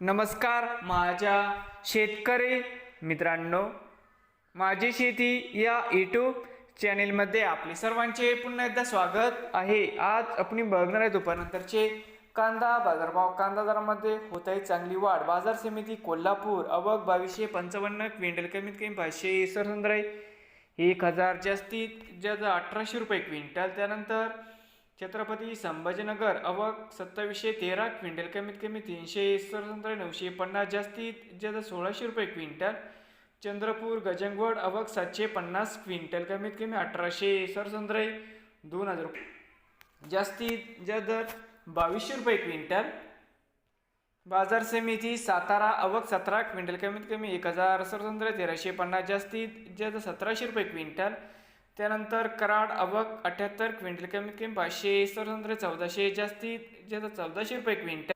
नमस्कार माझ्या शेतकरी मित्रांनो. माझी शेती या यूट्यूब चॅनेलमध्ये आपले सर्वांचे पुन्हा एकदा स्वागत आहे. आज आपण बघणार आहे दुपारनंतरचे कांदा बाजारभाव. कांदा दरामध्ये होत आहे चांगली वाढ. बाजार समिती कोल्हापूर अवघ बावीसशे पंचावन्न क्विंटल कमीत कमी पाचशे सरसंद्र आहे. एक हजार जास्तीत जास्त अठराशे रुपये क्विंटल. त्यानंतर छत्रपती संभाजीनगर अवक सत्तावीसशे तेरा क्विंटल कमीत कमी तीनशे सरसंत्र नऊशे पन्नास जास्तीत जास्त सोळाशे रुपये क्विंटल. चंद्रपूर गजंगवड अवक सातशे पन्नास क्विंटल कमीत कमी अठराशे सरसंत्र दोन हजार रुपये. जास्तीत जास्त बावीसशे रुपये क्विंटल. बाजार समिती सातारा अवक सतरा क्विंटल कमीत कमी एक हजार सरसंत्र तेराशे पन्नास जास्तीत जास्त सतराशे रुपये क्विंटल. त्यानंतर कराड अवक अठ्याहत्तर क्विंटल कमी कमी पाचशे स्वतंत्र चौदाशे जास्तीत जास्त चौदाशे रुपये क्विंटल.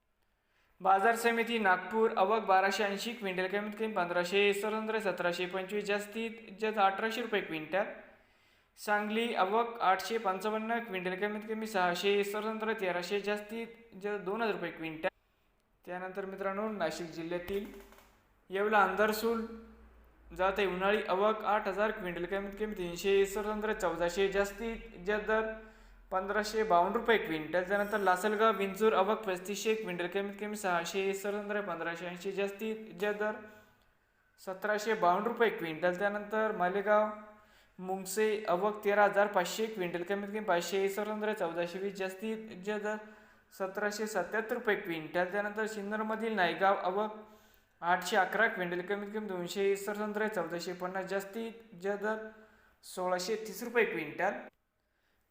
बाजार समिती नागपूर अवक बाराशे ऐंशी क्विंटल कमीत कमी पंधराशे स्वतंत्र सतराशे पंचवीस जास्तीत जास्त अठराशे रुपये क्विंटल. सांगली अवक आठशे पंचावन्न क्विंटल कमीत कमी सहाशे स्वतंत्र तेराशे जास्तीत जास्त दोन हजार रुपये क्विंटल. त्यानंतर मित्रांनो नाशिक जिल्ह्यातील येवला अंधारसूल जात आहे उन्हाळी अवक आठ हजार क्विंटल. कमीत कमी तीनशे स्वतंत्र चौदाशे जास्तीत जास्त दर पंधराशे बावन्न रुपये क्विंटल. त्यानंतर लासलगाव विंचूर अवक पस्तीसशे क्विंटल. कमीत कमी सहाशे स्वतंत्र पंधराशे ऐंशी जास्तीत जास्त दर सतराशे बावन्न रुपये क्विंटल. त्यानंतर मालेगाव मुंगसे अवक तेरा हजार पाचशे क्विंटल. कमीत कमी पाचशे स्वतंत्र चौदाशे वीस जास्तीत जास्त दर सतराशे सत्याहत्तर रुपये क्विंटल. त्यानंतर सिन्नरमधील नायगाव अवक आठशे अकरा क्विंटल. कमीत कमी दोनशे सरसंत्र चौदाशे पन्नास जास्तीत जदर दर सोळाशे तीस रुपये क्विंटल.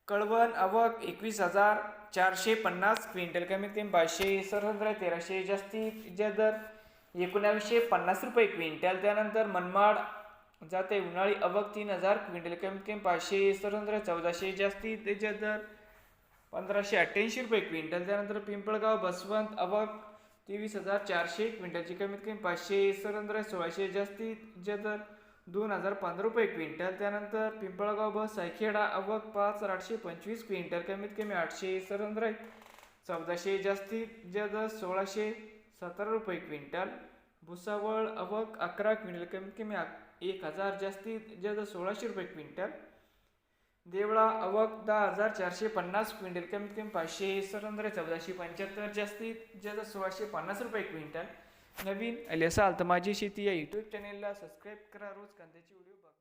कळवण अवक एकवीस हजार चारशे पन्नास क्विंटल. कमीत कमी पाचशे सरसंत्र तेराशे जास्तीत जदर दर एकोणावीसशे पन्नास रुपये क्विंटल. त्यानंतर मनमाड जाते उन्हाळी अवक तीन हजार क्विंटल. कमीत कमी पाचशे सरसंत्र चौदाशे जास्तीत जदर दर पंधराशे अठ्ठ्याऐंशी रुपये क्विंटल. त्यानंतर पिंपळगाव बसवंत अवक तेवीस हजार चारशे क्विंटलची कमीत कमी पाचशे सरंद्र सोळाशे जास्तीत जास्त दर दोन हजार पंधरा रुपये क्विंटल. त्यानंतर पिंपळगाव बस सायखेडा अवक पाच आठशे पंचवीस क्विंटल. कमीत कमी आठशे सरंद्र चौदाशे जास्तीत जास्त सोळाशे सतरा रुपये क्विंटल. भुसावळ अवक अकरा क्विंटल. कमीत कमी एक हजार जास्तीत जास्त सोळाशे रुपये क्विंटल. देवळा अवक दहा हजार चारशे पन्नास क्विंटल. कमीत कमी पाचशे सरंद्र चौदाशे पंच्याहत्तर जास्तीत जास्त सोळाशे पन्नास रुपये क्विंटल. नवीन आले असाल तर माझी शेती या यूट्यूब चॅनेलला सबस्क्राईब करा. रोज कांद्याचे व्हिडिओ बघा.